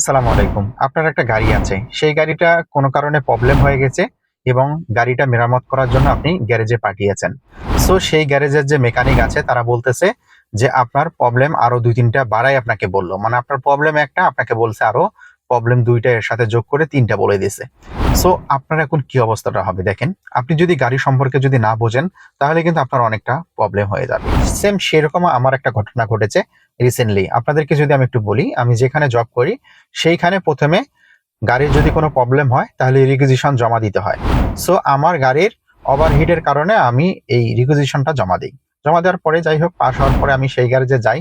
আসসালামু আলাইকুম। আপনার একটা গাড়ি আছে। সেই গাড়িটা কোনো কারণে প্রবলেম হয়ে গেছে এবং গাড়িটা মেরামত করার জন্য আপনি গ্যারেজে পাঠিয়েছেন। সো সেই গ্যারেজের যে মেকানিক আছে, তারা বলতেছে যে আপনার প্রবলেম আরও দুই, তিনটা বাড়াই আপনাকে বলল। মানে আপনার প্রবলেম একটা, আপনাকে বলছে আরও প্রবলেম দুইটা এর সাথে যোগ করে তিনটা বলে দিয়েছে। সো আপনার এখন কি অবস্থাটা হবে দেখেন। আপনি যদি গাড়ি সম্পর্কে যদি না বোঝেন, তাহলে কিন্তু আপনার অনেকটা প্রবলেম হয়ে যাবে। সেম সেরকম আমার একটা ঘটনা ঘটেছে। রিসেন্টলি আপনাদেরকে যদি আমি একটু বলি, আমি যেখানে জব করি, সেইখানে প্রথমে গাড়ির যদি কোনো প্রবলেম হয়, তাহলে রিকুইজিশন জমা দিতে হয়। সো আমার গাড়ির ওভারহিটের কারণে আমি এই রিকুইজিশনটা জমা দিই। জমা দেওয়ার পরে যাই হোক, পাস হওয়ার পরে আমি সেই গ্যারেজে যাই।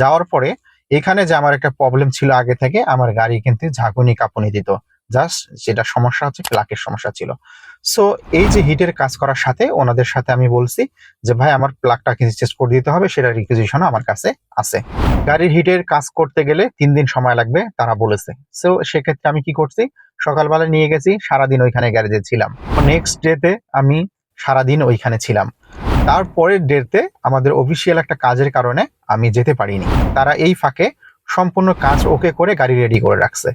যাওয়ার পরে এখানে যে আমার একটা প্রবলেম ছিল আগে থেকে, আমার গাড়ি কিন্তু ঝাঁকুনি কাঁপুনি দিত। জাস্ট যেটা সমস্যা হচ্ছে প্লাকের সমস্যা ছিল। সো এই যে হিটের কাজ করার সাথে, ওনাদের সাথে আমি বলছি যে, ভাই, আমার প্লাগটা কিন্তু চেঞ্জ করে দিতে হবে, সেটা রিকুইজিশন আমার কাছে আছে। গাড়ির হিটের কাজ করতে গেলে তিন দিন সময় লাগবে, তারা বলেছে। সো সেক্ষেত্রে আমি কি করছি? সকালবেলা নিয়ে গেছি, সারাদিন ওইখানে গ্যারেজে ছিলাম। নেক্সট ডেতে আমি সারাদিন ওইখানে ছিলাম। তারপরের ডেতে আমাদের অফিসিয়াল একটা কাজের কারণে আমি যেতে পারিনি। তারা এই ফাঁকে সম্পূর্ণ কাজ ওকে করে গাড়ি রেডি করে রাখছে।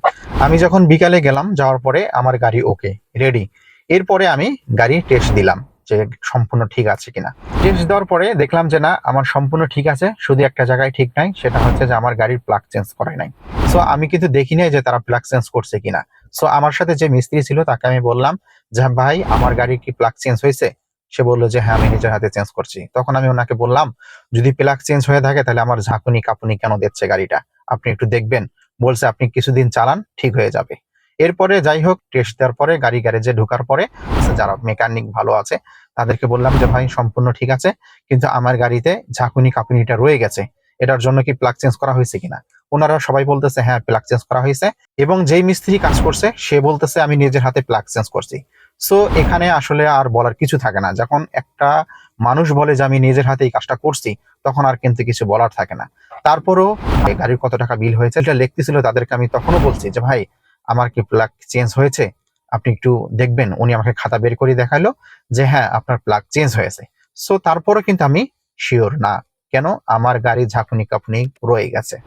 আমি যখন বিকালে গেলাম, যাওয়ার পরে আমার গাড়ি ওকে রেডি এরপরে আমি গাড়ি টেস্ট দিলাম যে সম্পূর্ণ ঠিক আছে কিনা। টেস্ট দেওয়ার পরে দেখলাম যে না, আমার সম্পূর্ণ ঠিক আছে, শুধু একটা জায়গায় ঠিক নাই, সেটা হচ্ছে যে আমার গাড়ির প্লাগ চেঞ্জ করে নাই। সো আমি কিন্তু দেখি নাই যে তারা প্লাগ চেঞ্জ করছে কিনা। সো আমার সাথে যে মিস্ত্রি ছিল, তাকে আমি বললাম যে, ভাই, আমার গাড়ির কি প্লাগ চেঞ্জ হয়েছে? সে বলল যে হ্যাঁ আমি নিজের হাতে চেঞ্জ করছি। তখন আমি ওনাকে বললাম, যদি প্লাগ চেঞ্জ হয়ে থাকে, তাহলে আমার ঝাঁকুনি কাপুনি কেন দিচ্ছে গাড়িটা? আপনি একটু দেখবেন। বলছে, আপনি কিছুদিন চালান, ঠিক হয়ে যাবে। এরপরে যাই হোক টেস্ট দেওয়ার পরে, গাড়ি গ্যারেজে ঢোকার পরে, যারা মেকানিক ভালো আছে, তাদেরকে বললাম যে, ভাই, সম্পূর্ণ ঠিক আছে, কিন্তু আমার গাড়িতে ঝাঁকুনি কাপুনিটা রয়ে গেছে। এটার জন্য কি প্লাগ চেঞ্জ করা হয়েছে কিনা? ওনারা সবাই বলতেছে হ্যাঁ প্লাগ চেঞ্জ করা হয়েছে। এবং যেই মিস্ত্রি কাজ করছে, সে বলতেছে, আমি নিজের হাতে প্লাগ চেঞ্জ করছি। সো এখানে আসলে আর বলার কিছু থাকে না। যখন একটা মানুষ বলে যে, আমি নিজের হাতে এই কাজটা করছি, তখন আর কিন্তু কিছু বলার থাকে না। তারপরও গাড়ির কত টাকা বিল হয়েছে, এটা লিখতেছিল, তাদেরকে আমি তখনও বলছি যে, ভাই, আমার কি প্লাগ চেঞ্জ হয়েছে? আপনি একটু দেখবেন। উনি আমাকে খাতা বের করে দেখাল যে হ্যাঁ আপনার প্লাগ চেঞ্জ হয়েছে। সো তারপরও কিন্তু আমি শিওর না। কেন? আমার গাড়ি ঝাঁকুনি কাপুনি রয়ে গেছে।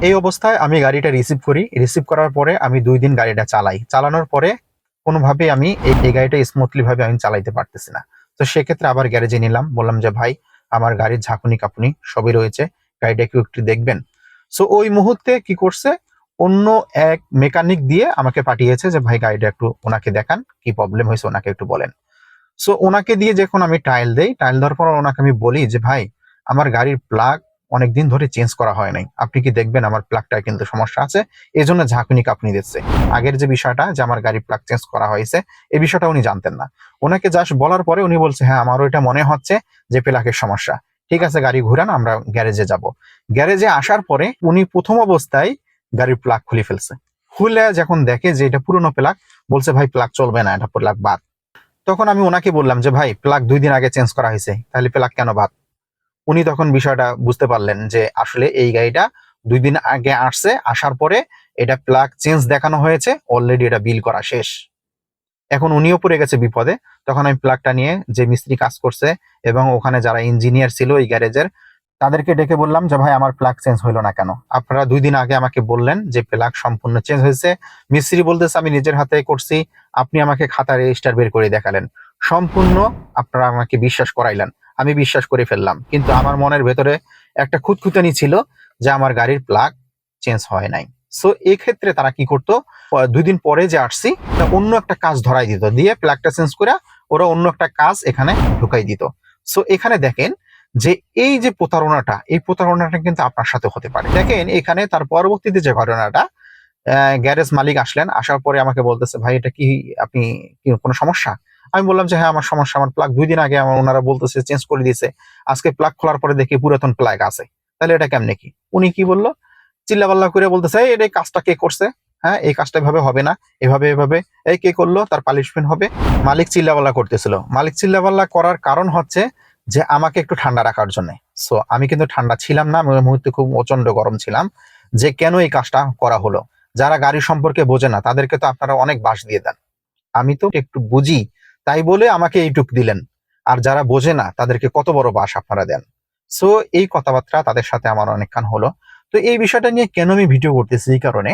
এই অবস্থায় আমি গাড়িটা রিসিভ করি। রিসিভ করার পরে আমি দুই দিন গাড়িটা চালাই। চালানোর পরে কোনোভাবে আমি এই গাড়িটা স্মুথলি ভাবে আমি চালাইতে পারতেছি না। তো সেক্ষেত্রে আবার গ্যারেজে নিলাম, বললাম যে, ভাই, আমার গাড়ির ঝাঁকুনি কাপুনি সবই রয়েছে, গাড়িটা একটু একটু দেখবেন। সো ওই মুহূর্তে কি করছে, অন্য এক মেকানিক দিয়ে আমাকে পাঠিয়েছে যে, ভাই, গাড়িটা একটু ওনাকে দেখান, কি প্রবলেম হয়েছে ওনাকে একটু বলেন। সো ওনাকে দিয়ে যখন আমি টাইল দেই টাইল দেওয়ার পর ওনাকে আমি বলি যে, ভাই, আমার গাড়ির প্লাগ অনেকদিন ধরে চেঞ্জ করা হয় নাই। আপনি কি দেখবেন আমার প্লাগটা কিন্তু সমস্যা আছে? এই জন্য ঝাঁকুনি কাঁপুনি দিচ্ছে। আগের যে বিষয়টা, যে আমার গাড়ির প্লাগ চেঞ্জ করা হয়েছে এই বিষয়টা উনি জানতেন না। ওনাকে জাস্ট বলার পরে উনি বলছে হ্যাঁ আমারও এটা মনে হচ্ছে যে প্লাগের সমস্যা। ঠিক আছে, গাড়ি ঘুরান, আমরা গ্যারেজে যাব। গ্যারেজে আসার পরে উনি প্রথম অবস্থায় গাড়ির প্লাগ খুলে ফেলছে। খুলে যখন দেখে যে এটা পুরনো প্লাগ বলছে, ভাই প্লাগ চলবে না, এটা প্লাগ বাদ। তখন আমি ওনাকে বললাম যে, ভাই প্লাগ দুই দিন আগে চেঞ্জ করা হয়েছে, তাহলে প্লাগ কেন বাদ? উনি তখন বিষয়টা বুঝতে পারলেন যে আসলে এই গাড়িটা দুই দিন আগে আসছে, আসার পরে এটা প্লাগ চেঞ্জ দেখানো হয়েছে অলরেডি এটা বিল করা শেষ। এখন উনিও পড়ে গেছে বিপদে। তখন আমি প্লাগটা নিয়ে যে মিস্ত্রি কাজ করছে এবং ওখানে যারা ইঞ্জিনিয়ার ছিল এই গ্যারেজের, তাদেরকে ডেকে বললাম যে, ভাই, আমার প্লাগ চেঞ্জ হইল না কেন? আপনারা দুই দিন আগে আমাকে বললেন যে প্লাগ সম্পূর্ণ চেঞ্জ হয়েছে। মিস্ত্রি বলতেছে, আমি নিজের হাতে করছি, আপনি আমাকে খাতা রেজিস্টার বের করে দেখালেন। সম্পূর্ণ আপনারা আমাকে বিশ্বাস করাইলেন। আমি বিশ্বাস করে ফেললাম। কিন্তু আমার মনের ভেতরে একটা খুঁতখুতানি ছিল যে আমার গাড়ির প্লাগ চেঞ্জ হয় নাই। সো এই ক্ষেত্রে তারা কি করতো? দুই দিন পরে যে আসছি অন্য একটা কাজ ধরাই দিত। দিয়ে প্লাগটা চেঞ্জ করে ওরা অন্য একটা কাজ এখানে ঢুকাই দিত। সো এখানে দেখেন যে এই যে প্রতারণাটা, এই প্রতারণাটা কিন্তু আপনার সাথে হতে পারে। দেখেন, এখানে তার পরবর্তীতে যে ঘটনাটা গ্যারেজ মালিক আসলেন, আসার পরে আমাকে বলতেছে, ভাই, এটা কি, আপনি কোনো সমস্যা? আমি বললাম যে হ্যাঁ আমার সমস্যা, আমার প্লাগ দুই দিন আগে আমার ওনারা বলতেছে চেঞ্জ করে দিয়েছে। আজকে প্লাগ খোলার পরে দেখি পুরাতন প্লাগ আছে। তাহলে এটা কেমনে কি? উনি কি বলল? চিল্লাপাল্লা করে বলতেছে, এই কাজটা কে করছে? হ্যাঁ এই কাজটা এভাবে হবে না। এভাবে এভাবে। এই কে করল? তার পালিশমেন্ট হবে। মালিক চিল্লাপাল্লা করতেছিল। মালিক চিল্লাপাল্লা করার কারণ হচ্ছে যে, আমাকে একটু ঠান্ডা রাখার জন্য। সো আমি কিন্তু ঠান্ডা ছিলাম না, আমি মুহূর্তে খুব প্রচণ্ড গরম ছিলাম যে, কেন এই কাজটা করা হলো? যারা গাড়ি সম্পর্কে বোঝে না, তাদেরকে তো আপনারা অনেক বাস দিয়ে দেন। আমি তো একটু বুঝি তাই বলে আমাকে এইটুক দিলেন। আর যারা বোঝে না, তাদেরকে কত বড় বাস আপনারা দেন। সো এই কথাবার্তা তাদের সাথে আমার অনেকক্ষণ হলো। তো এই বিষয়টা নিয়ে কেন আমি ভিডিও করতেছি এই কারণে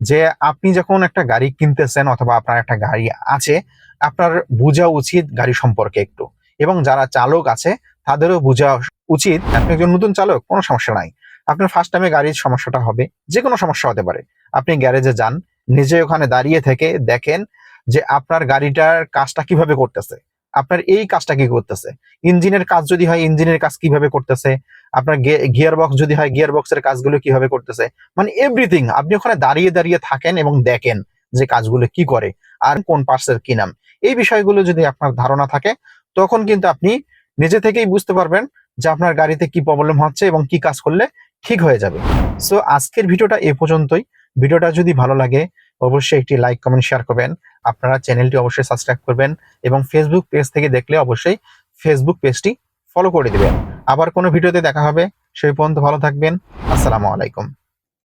যে আপনি যখন একটা গাড়ি কিনতেছেন অথবা আপনার একটা গাড়ি আছে, আপনার বোঝা উচিত গাড়ি সম্পর্কে একটু। এবং যারা চালক আছে, তাদেরও বোঝা উচিত, আপনি একজন নতুন চালক, কোনো সমস্যা নাই। আপনার ফার্স্ট টাইমে গাড়ির সমস্যাটা হবে যে কোনো সমস্যা হতে পারে। আপনি গ্যারেজে যান, নিজে ওখানে দাঁড়িয়ে থেকে দেখেন যে আপনার গাড়িটার কাজটা কীভাবে করতেছে? আপনার এই কাজটা কি করতেছে? ইঞ্জিনের কাজ যদি হয়, ইঞ্জিনের কাজ কীভাবে করতেছে? আপনার গিয়ার বক্স যদি হয় গিয়ার বক্সের কাজগুলো কীভাবে করতেছে? মানে এভরিথিং আপনি ওখানে দাঁড়িয়ে দাঁড়িয়ে থাকেন এবং দেখেন যে কাজগুলো কি করে আর কোন পার্টসের কি নাম। এই বিষয়গুলো যদি আপনার ধারণা থাকে, তখন কিন্তু আপনি নিজে থেকেই বুঝতে পারবেন যে আপনার গাড়িতে কি প্রবলেম হচ্ছে এবং কি কাজ করলে ঠিক হয়ে যাবে। সো আজকের ভিডিওটা এ পর্যন্তই। ভিডিওটা যদি ভালো লাগে অবশ্যই একটি লাইক কমেন্ট শেয়ার করবেন। আপনারা চ্যানেলটি অবশ্যই সাবস্ক্রাইব করবেন এবং ফেসবুক পেজ থেকে দেখলে অবশ্যই ফেসবুক পেজটি ফলো করে দিবেন। আবার কোনো ভিডিওতে দেখা হবে, সেই পর্যন্ত ভালো থাকবেন। আসসালামু আলাইকুম।